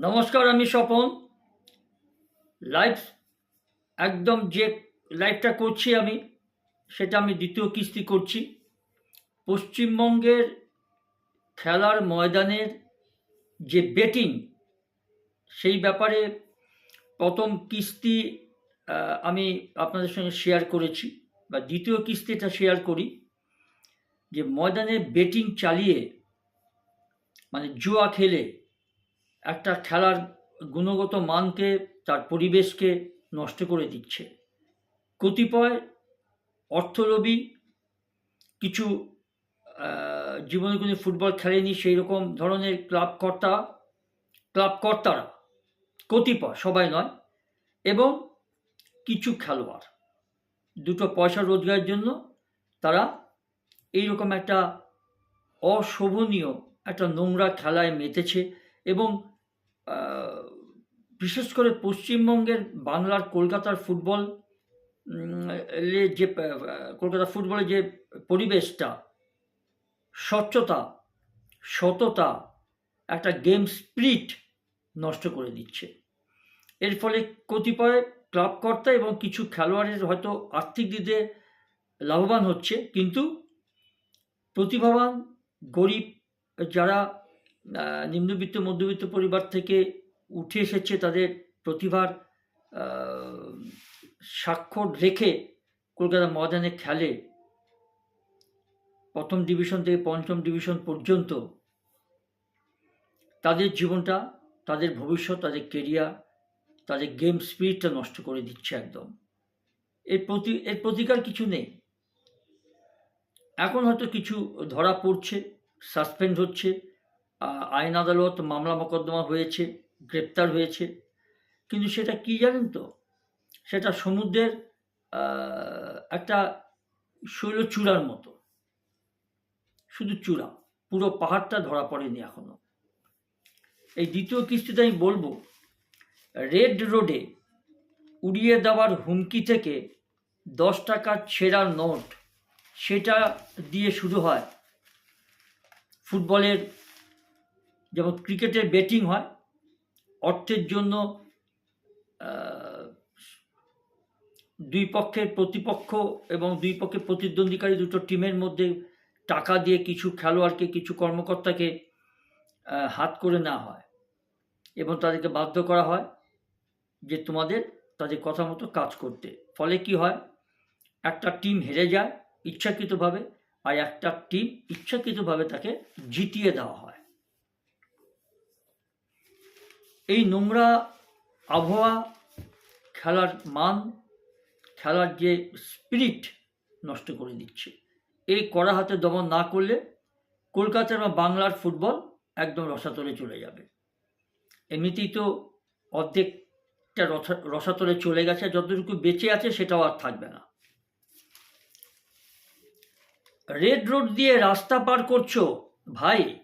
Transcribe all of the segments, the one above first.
নমস্কার, আমি স্বপন। লাইভ একদম যে লাইভটা করছি আমি, সেটা আমি দ্বিতীয় কিস্তি করছি। পশ্চিমবঙ্গের খেলার ময়দানের যে বেটিং সেই ব্যাপারে প্রথম কিস্তি আমি আপনাদের সঙ্গে শেয়ার করেছি বা দ্বিতীয় কিস্তিটা শেয়ার করি। যে ময়দানে বেটিং চালিয়ে মানে জুয়া খেলে একটা খেলার গুণগত মানকে, তার পরিবেশকে নষ্ট করে দিচ্ছে। কতিপয় অর্থলোভী কিছু জীবনে কোনো ফুটবল খেলেনি সেই রকম ধরনের ক্লাব কর্তা, ক্লাব কর্তারা, কতিপয়, সবাই নয়, এবং কিছু খেলোয়াড়। দুটো পয়সা রোজগারের জন্য তারা এইরকম একটা অশোভনীয় একটা নোংরা খেলায় মেতেছে এবং বিশেষ করে পশ্চিমবঙ্গের বাংলার কলকাতার ফুটবল যে কলকাতা ফুটবলের যে পরিবেশটা, স্বচ্ছতা, সততা, একটা গেম স্পিরিট নষ্ট করে দিচ্ছে। এর ফলে কতিপয় ক্লাব কর্তা এবং কিছু খেলোয়াড়ের হয়তো আর্থিক দিকে লাভবান হচ্ছে, কিন্তু প্রতিভাবান, গরিব যারা নিম্নবিত্ত, মধ্যবিত্ত পরিবার থেকে উঠে এসেছে তাদের প্রতিভার স্বাক্ষর রেখে কলকাতা ময়দানে খেলে। প্রথম ডিভিশন থেকে পঞ্চম ডিভিশন পর্যন্ত তাদের জীবনটা, তাদের ভবিষ্যৎ, তাদের কেরিয়ার তাদের গেম স্পিরিটটা নষ্ট করে দিচ্ছে একদম। এর প্রতি, এর প্রতিকার কিছু নেই। এখন হয়তো কিছু ধরা পড়ছে সাসপেন্ড হচ্ছে। আইন আদালত মামলা মোকদ্দমা হয়েছে, গ্রেপ্তার হয়েছে। কিন্তু সেটা কি জানেন তো? সেটা সমুদ্রের একটা শৈল চূড়ার মতো। শুধু চূড়া, পুরো পাহাড়টা ধরা পড়েনি এখনও। এই দ্বিতীয় কিস্তিতে আমি বলব, রেড রোডে উড়িয়ে দেওয়ার হুমকি থেকে দশ টাকার ছেঁড়ার নোট, সেটা দিয়ে শুরু হয় ফুটবলের যেমন ক্রিকেটের ব্যাটিং হয়, অর্থের জন্য দুই পক্ষের প্রতিপক্ষ এবং দুই পক্ষের প্রতিদ্বন্দ্বীকারী দুটো টিমের মধ্যে টাকা দিয়ে কিছু খেলোয়াড়কে, কিছু কর্মকর্তাকে হাত করে নেওয়া হয় এবং তাদেরকে বাধ্য করা হয় যে তোমাদের তাদের কথা মতো কাজ করতে। ফলে কি হয়? একটা টিম হেরে যায় ইচ্ছাকৃতভাবে আর একটা টিম ইচ্ছাকৃতভাবে তাকে জিতিয়ে দেওয়া হয়। এই নোংরা আবহাওয়া খেলার মান, খেলার যে স্পিরিট নষ্ট করে দিচ্ছে। এই কড়া হাতে দমন না করলে কলকাতার বা বাংলার ফুটবল একদম রসাতলে চলে যাবে। এমনিতেই তো অর্ধেকটা রসা- রসাতলে চলে গেছে, যতটুকু বেঁচে আছে সেটাও আর থাকবে না। রেড রোড দিয়ে রাস্তা পার করছ, ভাই।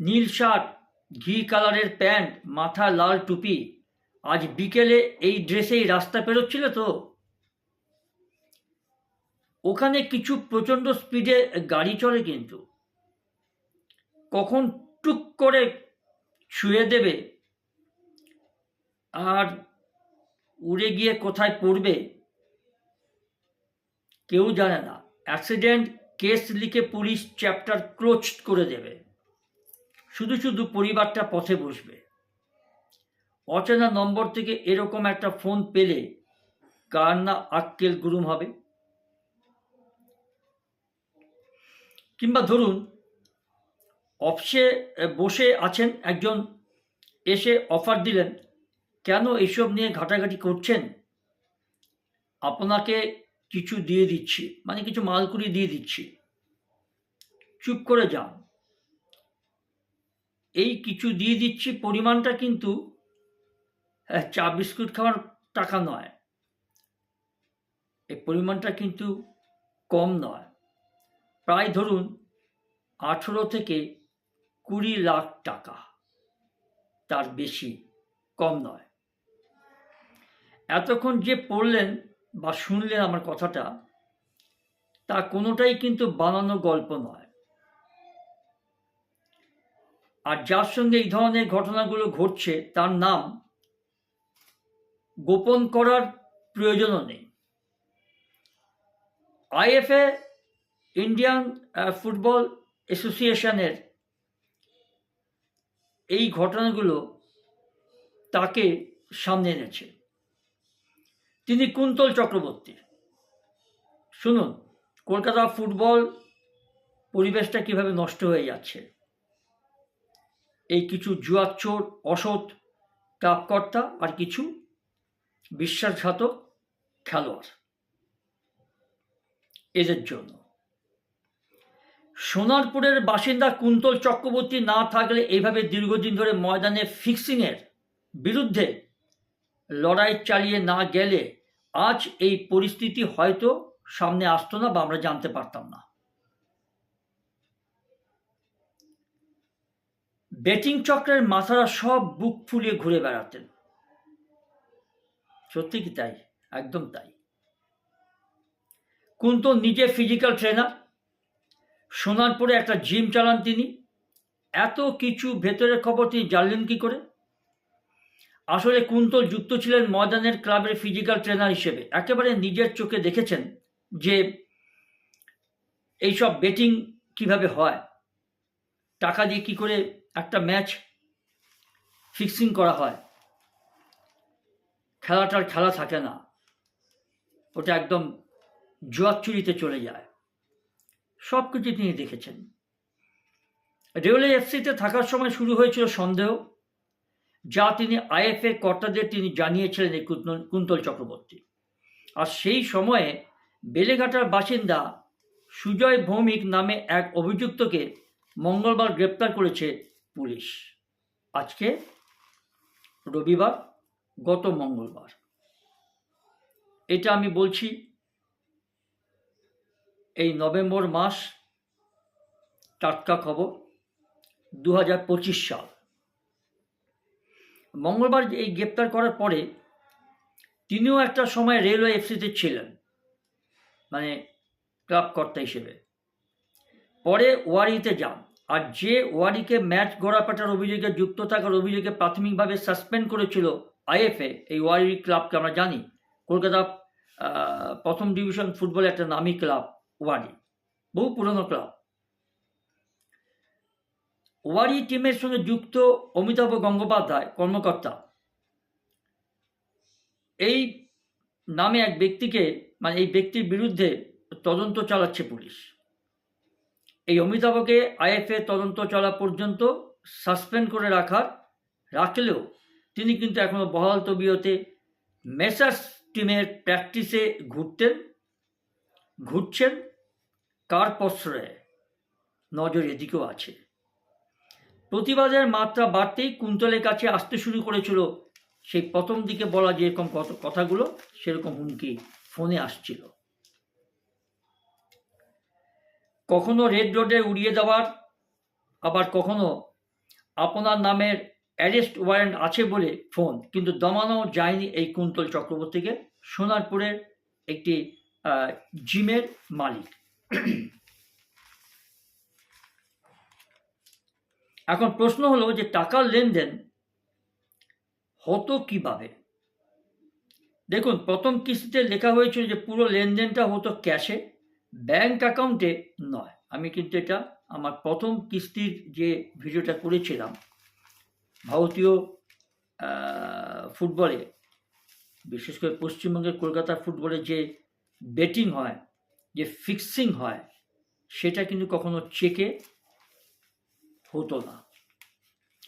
নীল শার্ট ঘি কালারের প্যান্ট, মাথা লাল টুপি। আজ বিকেলে এই ড্রেসেই রাস্তা পেরোচ্ছিলে তো? ওখানে কিছু প্রচণ্ড স্পিডে গাড়ি চলে কিন্তু। কখন টুক করে ছুঁয়ে দেবে? আর উড়ে গিয়ে কোথায় পড়বে? কেউ জানে না। অ্যাক্সিডেন্ট, কেস লিখে পুলিশ চ্যাপ্টার ক্লোজ করে দেবে। শুধু শুধু পরিবারটা পথে বসবে। অচেনা নম্বর থেকে এরকম একটা ফোন পেলে কার না আক্কেল গুরুম হবে? কিংবা ধরুন, অফিসে বসে আছেন একজন, এসে অফার দিলেন, কেন এইসব নিয়ে ঘাটাঘাটি করছেন? আপনাকে কিছু দিয়ে দিচ্ছি মানে কিছু মালকুড়ি দিয়ে দিচ্ছি। চুপ করে যান। এই কিছু দিয়ে দিচ্ছি, পরিমাণটা কিন্তু চা বিস্কুট খাওয়ার টাকা নয়। এই পরিমাণটা কিন্তু কম নয়। প্রায় ধরুন আঠেরো থেকে কুড়ি লাখ টাকা। তার বেশি কম নয়। এতক্ষণ যে পড়লেন বা শুনলেন আমার কথাটা, তা কোনোটাই কিন্তু বানানো গল্প নয়। আর যার সঙ্গে এই ধরনের ঘটনাগুলো ঘটছে, তার নাম গোপন করার প্রয়োজনও নেই। আইএফএ, ইন্ডিয়ান ফুটবল অ্যাসোসিয়েশনের এই ঘটনাগুলো তাকে সামনে এনেছে। তিনি কুন্তল চক্রবর্তী শুনুন, কলকাতা ফুটবল পরিবেশটা কীভাবে নষ্ট হয়ে যাচ্ছে। এই কিছু জুয়াচ্চোর অসৎ ক্লাবকর্তা আর কিছু বিশ্বাসঘাতক খেলোয়াড়। এদের জন্য। সোনারপুরের বাসিন্দা কুন্তল চক্রবর্তী না থাকলে এইভাবে দীর্ঘদিন ধরে ময়দানে ফিক্সিংয়ের বিরুদ্ধে লড়াই চালিয়ে না গেলে আজ এই পরিস্থিতি হয়তো সামনে আসতো না বা আমরা জানতে পারতাম না। বেটিং চক্রের মাথারা সব বুক ফুলিয়ে ঘুরে বেড়াতেন। সত্যি কি তাই? একদম তাই। কুন্তল নিজে ফিজিক্যাল ট্রেনার সোনারপুরে একটা জিম চালান তিনি। এত কিছু ভেতরের খবর তিনি জানলেন কি করে? আসলে কুন্তল যুক্ত ছিলেন ময়দানের ক্লাবের ফিজিক্যাল ট্রেনার হিসেবে। একেবারে নিজের চোখে দেখেছেন যে এইসব বেটিং কীভাবে হয়। টাকা দিয়ে কি করে একটা ম্যাচ ফিক্সিং করা হয়। খেলাটার খেলা থাকে না। ওটা একদম জুয়াচুরিতে চলে যায়। সব কিছু তিনি দেখেছেন। রেলওয়ে এফসিতে থাকার সময় শুরু হয়েছিল সন্দেহ, যা তিনি আইএফএ কর্তাদের তিনি জানিয়েছিলেন এই কুন্তল চক্রবর্তী। আর সেই সময়ে বেলেঘাটার বাসিন্দা সুজয় ভৌমিক নামে এক অভিযুক্তকে মঙ্গলবার গ্রেপ্তার করেছে পুলিশ। আজকে রবিবার, গত মঙ্গলবার। এটা আমি বলছি, এই নভেম্বর মাস টাটকা খবর দু হাজার পঁচিশ সাল। মঙ্গলবার এই গ্রেপ্তার করার পরে তিনিও একটা সময় রেলওয়ে এফসিতে ছিলেন মানে ক্লাব কর্তা হিসেবে। পরে ওয়ারিতে যান। আর যে ওয়ারিকে ম্যাচ গড়াপাটার অভিযোগে যুক্ত থাকার অভিযোগে প্রাথমিকভাবে সাসপেন্ড করেছিল আইএফএ, এই ওয়ারি ক্লাবকে আমরা জানি। কলকাতা প্রথম ডিভিশন ফুটবলের একটা নামি ক্লাব, ওয়ারি, বহু পুরনো ক্লাব। ওয়ারি টিমের সঙ্গে যুক্ত অমিতাভ গঙ্গোপাধ্যায়, কর্মকর্তা। এই নামে এক ব্যক্তিকে মানে এই ব্যক্তির বিরুদ্ধে তদন্ত চালাচ্ছে পুলিশ। এই অমিতাভকে আইএফএ তদন্ত চলা পর্যন্ত সাসপেন্ড করে রাখার, রাখলেও তিনি কিন্তু এখনও বহাল তবিয়তে মেসার্স টিমের প্র্যাকটিসে ঘুরতেন, ঘুরছেন, কার প্রশ্রয়ে নজর এদিকেও আছে। প্রতিবাদের মাত্রা বাড়তেই কুন্তলের কাছে আসতে শুরু করেছিল সেই প্রথম দিকে বলা যেরকম কথাগুলো, সেরকম হুমকি ফোনে আসছিল। কখনো রেড রোডে উড়িয়ে দেওয়ার, আবার কখনো আপনার নামের অ্যারেস্ট ওয়ারেন্ট আছে বলে ফোন কিন্তু দমানো যায়নি এই কুন্তল চক্রবর্তীকে, সোনারপুরের একটি জিমের মালিক। এখন প্রশ্ন হলো যে টাকার লেনদেন হতো কীভাবে? দেখুন, প্রথম কিস্তিতে লেখা হয়েছিল যে পুরো লেনদেনটা হতো ক্যাশে ব্যাংক অ্যাকাউন্টে নয়। আমি কিন্তু এটা আমার প্রথম কিস্তির যে ভিডিওটা করেছিলাম, ভারতীয় ফুটবলে বিশেষ করে পশ্চিমবঙ্গের কলকাতা ফুটবলে যে বেটিং হয়, যে ফিক্সিং হয়, সেটা কিন্তু কখনো চেকে হতো না।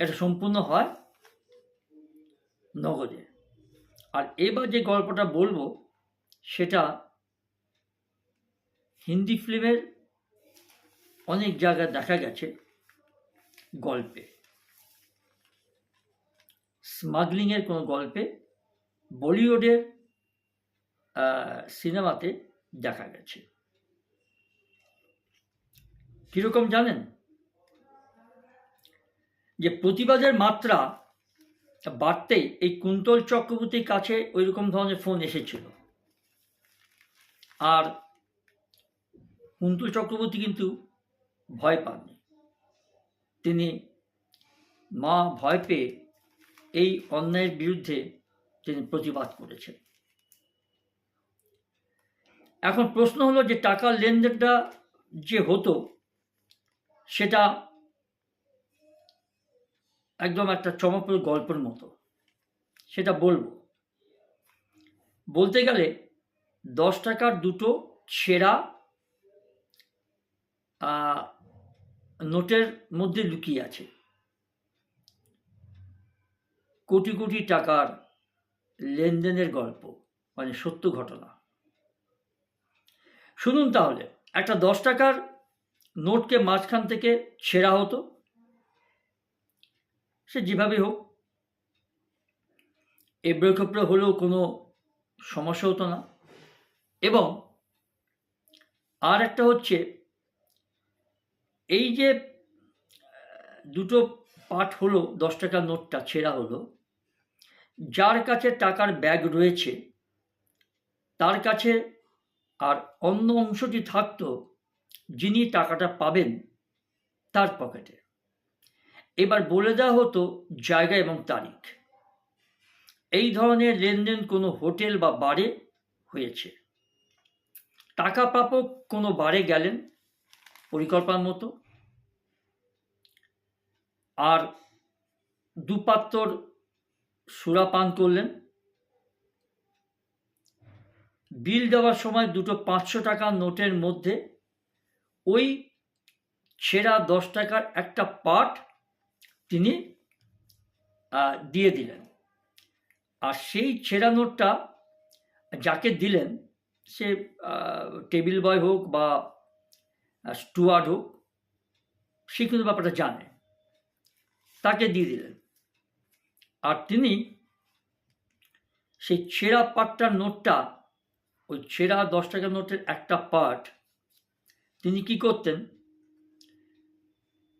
এটা সম্পূর্ণ হয় নগদে। আর এবার যে গল্পটা বলব, সেটা হিন্দি ফিল্মের অনেক জায়গায় দেখা গেছে গল্পে। স্মাগলিংয়ের কোনো গল্পে বলিউডের সিনেমাতে দেখা গেছে। কীরকম জানেন? যে প্রতিবাদের মাত্রা বাড়তেই এই কুন্তল চক্রবর্তীর কাছে ওই রকম ধরনের ফোন এসেছিল। আর কুন্তল চক্রবর্তী কিন্তু ভয় পাননি। তিনি মা ভয় পেয়ে এই অন্যায়ের বিরুদ্ধে তিনি প্রতিবাদ করেছেন। এখন প্রশ্ন হলো যে টাকার লেনদেনটা যে হতো, সেটা একদম একটা চমকপ্রদ গল্পের মতো। সেটা বলব। বলতে গেলে দশ টাকার দুটো ছেঁড়া নোটের মধ্যে লুকিয়ে আছে। কোটি কোটি টাকার লেনদেনের গল্প মানে সত্য ঘটনা। শুনুন তাহলে, একটা দশ টাকার নোটকে মাঝখান থেকে ছেঁড়া হতো। সে যেভাবে হোক এবড়ো হলেও কোনো সমস্যা হতো না। এবং আর একটা হচ্ছে এই যে দুটো পার্ট হলো, দশ টাকার নোটটা ছেঁড়া হলো, যার কাছে টাকার ব্যাগ রয়েছে, তার কাছে আর অন্য অংশটি থাকতো, যিনি টাকাটা পাবেন তার পকেটে। এবার বলে দেওয়া হতো জায়গা এবং তারিখ। এই ধরনের লেনদেন কোনো হোটেল বা বারে হয়েছে। টাকা প্রাপক কোনো বারে গেলেন পরিকল্পনার মতো। আর দুপাত্তর সুরা পান করলেন। বিল দেওয়ার সময় দুটো পাঁচশো টাকার নোটের মধ্যে ওই ছেঁড়া দশ টাকার একটা পার্ট তিনি দিয়ে দিলেন। আর সেই ছেঁড়া নোটটা যাকে দিলেন, সে টেবিল বয় হোক বা স্টুয়ার্ড হোক সে কিন্তু ব্যাপারটা জানে। তাকে দিয়ে দিলেন। আর তিনি সেই ছেঁড়া পাটটার নোটটা, ওই ছেঁড়া দশ টাকার নোটের একটা পার্ট তিনি কি করতেন?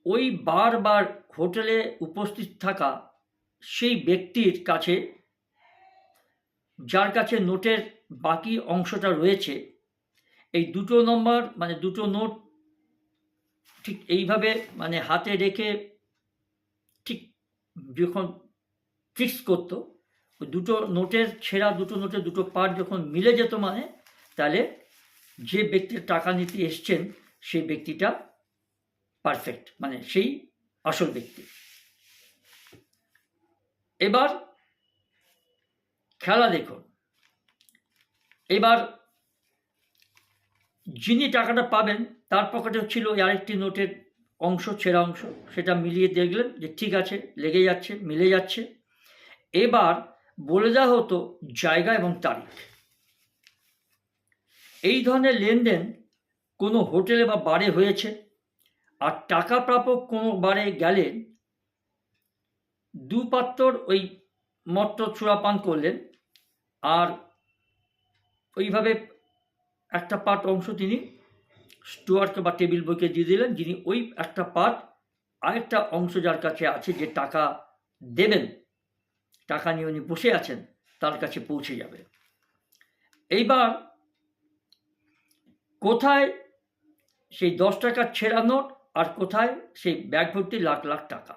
ওই বারবার হোটেলে উপস্থিত থাকা সেই ব্যক্তির কাছে, যার কাছে নোটের বাকি অংশটা রয়েছে, এই দুটো নম্বর মানে দুটো নোট ঠিক এইভাবে মানে হাতে রেখে ঠিক যখন ফিক্স করতো দুটো নোটের ছেঁড়া, দুটো নোটের দুটো পার্ট যখন মিলে যেত মানে তাহলে যে ব্যক্তির টাকা নিতে এসছেন, সেই ব্যক্তিটা পারফেক্ট মানে সেই আসল ব্যক্তি। এবার খেলা দেখুন। এবার যিনি টাকাটা পাবেন, তার পকেটে ছিল আরেকটি নোটের অংশ, ছেঁড়া অংশ, সেটা মিলিয়ে দেখলেন যে ঠিক আছে, লেগে যাচ্ছে, মিলে যাচ্ছে। এবার বলে দেওয়া হতো জায়গা এবং তারিখ। এই ধরনের লেনদেন কোনো হোটেলে বা বারে হয়েছে, আর টাকা প্রাপক কোনো বারে গেলে দু পাত্তর ওই চূড়া পান করলেন, আর ওইভাবে একটা পার্ট অংশ তিনি স্টুয়ার্টকে বা টেবিল বইকে দিয়ে দিলেন, যিনি ওই একটা পার্ট আরেকটা অংশ যার কাছে আছে যে টাকা দেবেন, টাকা নিয়ে উনি বসে আছেন, তার কাছে পৌঁছে যাবে। এইবার কোথায় সেই দশ টাকার ছেঁড়া নোট আর কোথায় সেই ব্যাগ ভর্তি লাখ লাখ টাকা?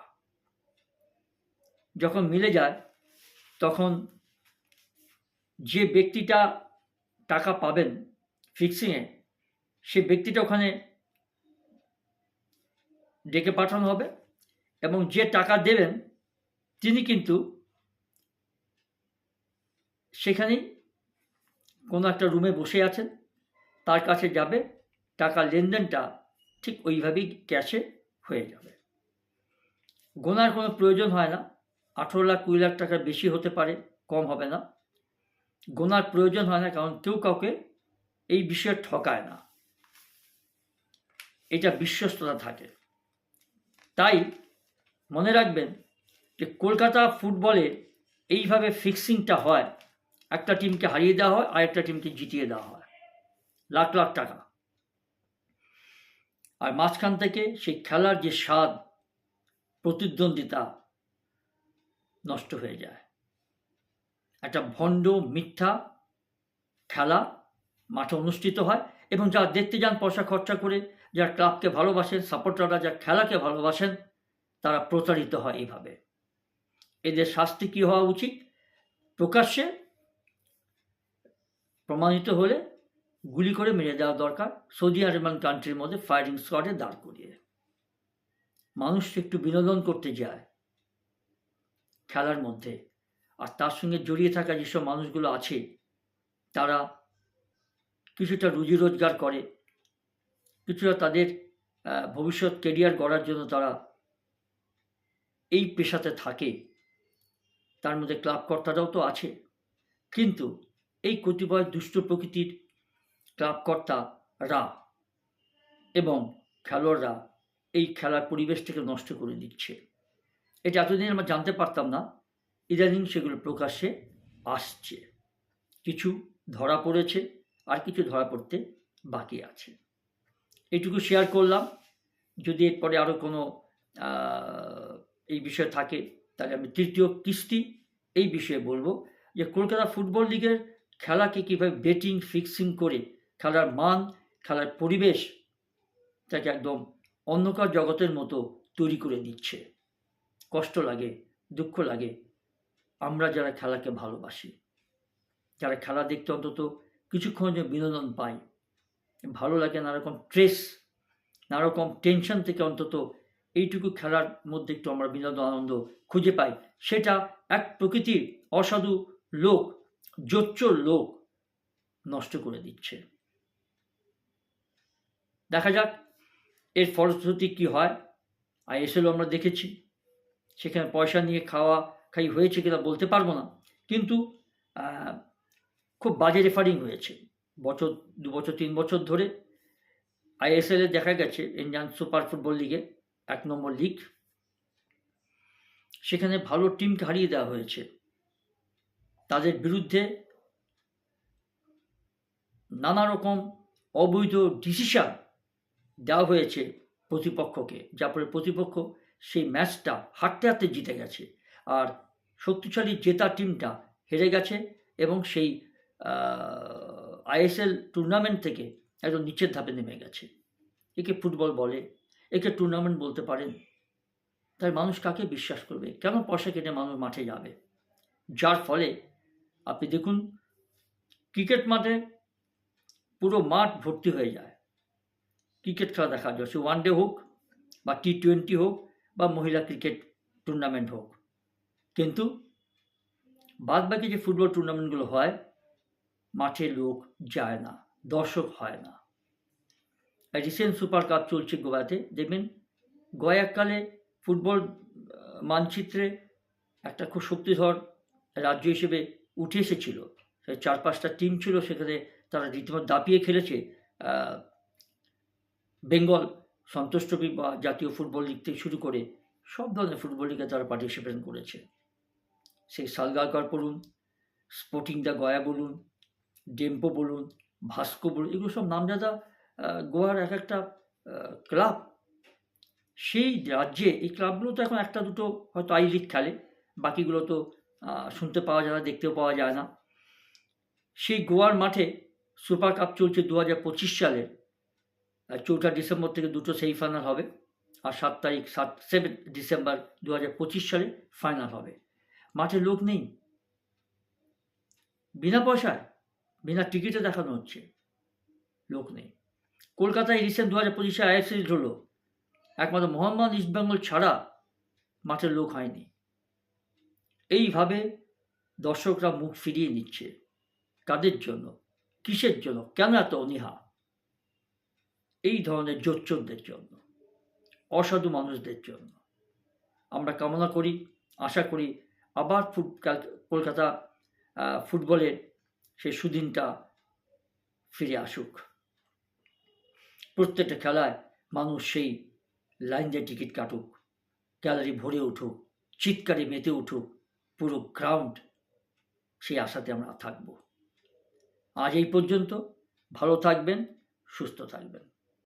যখন মিলে যায়, তখন যে ব্যক্তিটা টাকা পাবেন ফিক্সিংয়ে সে ব্যক্তিটা ওখানে ডেকে পাঠানো হবে এবং যে টাকা দেবেন, তিনি কিন্তু সেখানেই কোনো একটা রুমে বসে আছেন, তার কাছে যাবে, টাকা লেনদেনটা ঠিক ওইভাবেই ক্যাশে হয়ে যাবে। গোনার কোনো প্রয়োজন হয় না, আঠেরো লাখ, কুড়ি লাখ টাকার বেশি হতে পারে, কম হবে না। গোনার প্রয়োজন হয় না, কারণ কেউ কাউকে এই বিষয়ে ঠকায় না। এটা বিশ্বস্ততা থাকে। তাই মনে রাখবেন যে কলকাতা ফুটবলে এইভাবে ফিক্সিংটা হয়। একটা টিমকে হারিয়ে দেওয়া হয় আর একটা টিমকে জিতিয়ে দেওয়া হয়। লাখ লাখ টাকা। আর মাঝখান থেকে সেই খেলার যে স্বাদ, প্রতিদ্বন্দ্বিতা নষ্ট হয়ে যায়। একটা ভণ্ড, মিথ্যা খেলা মাঠে অনুষ্ঠিত হয় এবং যারা দেখতে যান পয়সা খরচা করে, যারা ক্লাবকে ভালোবাসেন, সাপোর্টাররা যারা খেলাকে ভালোবাসেন, তারা প্রতারিত হয় এইভাবে এদের শাস্তি কী হওয়া উচিত? প্রকাশ্যে প্রমাণিত হলে গুলি করে মেরে দেওয়া দরকার। সৌদি আরবিয়ান কান্ট্রির মধ্যে ফায়ারিং স্কোয়াডে দাঁড় করিয়ে। মানুষ একটু বিনোদন করতে যায় খেলার মধ্যে। আর তার সঙ্গে জড়িয়ে থাকা যেসব মানুষগুলো আছে, তারা কিছুটা রুজি রোজগার করে, কিছুটা তাদের ভবিষ্যৎ কেরিয়ার গড়ার জন্য তারা এই পেশাতে থাকে। তার মধ্যে ক্লাব কর্তারাও তো আছে। কিন্তু এই কতিপয় দুষ্ট প্রকৃতির ক্লাব কর্তারা এবং খেলোয়াড়রা এই খেলার পরিবেশটাকে নষ্ট করে দিচ্ছে। এটা এতদিন আমরা জানতে পারতাম না। ইদানিং সেগুলো প্রকাশ্যে আসছে। কিছু ধরা পড়েছে। আর কিছু ধরা পড়তে বাকি আছে। এইটুকু শেয়ার করলাম। যদি এরপরে আরও কোনো এই বিষয় থাকে, তাহলে আমি তৃতীয় কিস্তি এই বিষয়ে বলব যে কলকাতা ফুটবল লিগের খেলাকে কীভাবে বেটিং ফিক্সিং করে খেলার মান, খেলার পরিবেশ তাকে একদম অন্ধকার জগতের মতো তৈরি করে দিচ্ছে। কষ্ট লাগে, দুঃখ লাগে। আমরা যারা খেলাকে ভালোবাসি, যারা খেলা দেখতে অন্তত কিছুক্ষণ যে বিনোদন পাই। ভালো লাগে নানারকম ট্রেস নানারকম টেনশন থেকে অন্তত এইটুকু খেলার মধ্যে একটু আমরা বিনোদন আনন্দ খুঁজে পাই। সেটা এক প্রকৃতির অসাধু লোক, জোচ্চোর লোক নষ্ট করে দিচ্ছে। দেখা যাক এর ফলশ্রুতি কি হয়। আইএসএলও আমরা দেখেছি। সেখানে পয়সা নিয়ে খাওয়া খাই হয়েছে কিনা বলতে পারব না। কিন্তু খুব বাজে রেফারিং হয়েছে। বছর, দু বছর, তিন বছর ধরে আইএসএলে দেখা গেছে ইন্ডিয়ান সুপার ফুটবল লিগে এক নম্বর লিগ সেখানে ভালো টিমকে হারিয়ে দেওয়া হয়েছে। তাদের বিরুদ্ধে নানা রকম অবৈধ ডিসিশন দেওয়া হয়েছে প্রতিপক্ষকে, যার ফলে প্রতিপক্ষ সেই ম্যাচটা হাঁটতে হাঁটতে জিতে গেছে। আর শক্তিশালী জেতা টিমটা হেরে গেছে এবং সেই আইএসএল টুর্নামেন্ট থেকে একদম নিচের ধাপে নেমে গেছে। একে ফুটবল বলে, একে টুর্নামেন্ট বলতে পারেন। তাই মানুষ কাকে বিশ্বাস করবে? কেন পয়সা কেটে মানুষ মাঠে যাবে? যার ফলে, আপনি দেখুন ক্রিকেট মাঠে পুরো মাঠ ভর্তি হয়ে যায়। ক্রিকেট খেলা দেখা যায়। সে ওয়ান ডে হোক বা টি টোয়েন্টি হোক বা মহিলা ক্রিকেট টুর্নামেন্ট হোক। কিন্তু বাদ বাকি যে ফুটবল টুর্নামেন্টগুলো হয় মাঠে লোক যায় না, দর্শক হয় না। রিসেন্ট সুপার কাপ চলছে গোয়াতে, দেখবেন? গোয়া এককালে ফুটবল মানচিত্রে একটা খুব শক্তিধর রাজ্য হিসেবে উঠে এসেছিল। চার পাঁচটা টিম ছিল, সেখানে তারা রীতিমতো দাপিয়ে খেলেছে। বেঙ্গল সন্তোষ ট্রফি বা জাতীয় ফুটবল লিগ থেকে শুরু করে সব ধরনের ফুটবল লিগে তারা পার্টিসিপেট করেছে। সেই সালগারকার বলুন স্পোর্টিং দ্য গয়া বলুন ডেম্পো বলুন ভাস্কো বলুন, এগুলো সব নামজাদা গোয়ার এক একটা ক্লাব সেই রাজ্যে, এই ক্লাবগুলো তো এখন একটা দুটো হয়তো আই লিগ খেলে, বাকিগুলো তো শুনতে পাওয়া যায় না, দেখতেও পাওয়া যায় না। সেই গোয়ার মাঠে সুপার কাপ চলছে দু হাজার পঁচিশ সালের চৌঠা ডিসেম্বর থেকে দুটো সেমিফাইনাল হবে, আর সাত তারিখ, সাত সেভেন ডিসেম্বর দু হাজার পঁচিশ সালে ফাইনাল হবে। মাঠে লোক নেই। বিনা পয়সায় বিনা টিকিটে দেখানো হচ্ছে। লোক নেই। কলকাতায় রিসেন্ট দু হাজার পঁচিশে আইএফ সিরিজ হলো। একমাত্র মোহাম্মদ ইস্টবেঙ্গল ছাড়া মাঠের লোক হয়নি। এইভাবে দর্শকরা মুখ ফিরিয়ে নিচ্ছে। কাদের জন্য? কিসের জন্য? কেন এত অনীহা? এই ধরনের জোচ্চোরদের জন্য, অসাধু মানুষদের জন্য। আমরা কামনা করি, আশা করি আবার ফুট কলকাতা ফুটবলের সেই সুদিনটা ফিরে আসুক। প্রত্যেকটা খেলায় মানুষ সেই লাইন দিয়ে টিকিট কাটুক গ্যালারি ভরে উঠুক, চিৎকারে মেতে উঠুক, পুরো গ্রাউন্ড সেই আশাতে আমরা থাকব। আজ এই পর্যন্ত ভালো থাকবেন, সুস্থ থাকবেন।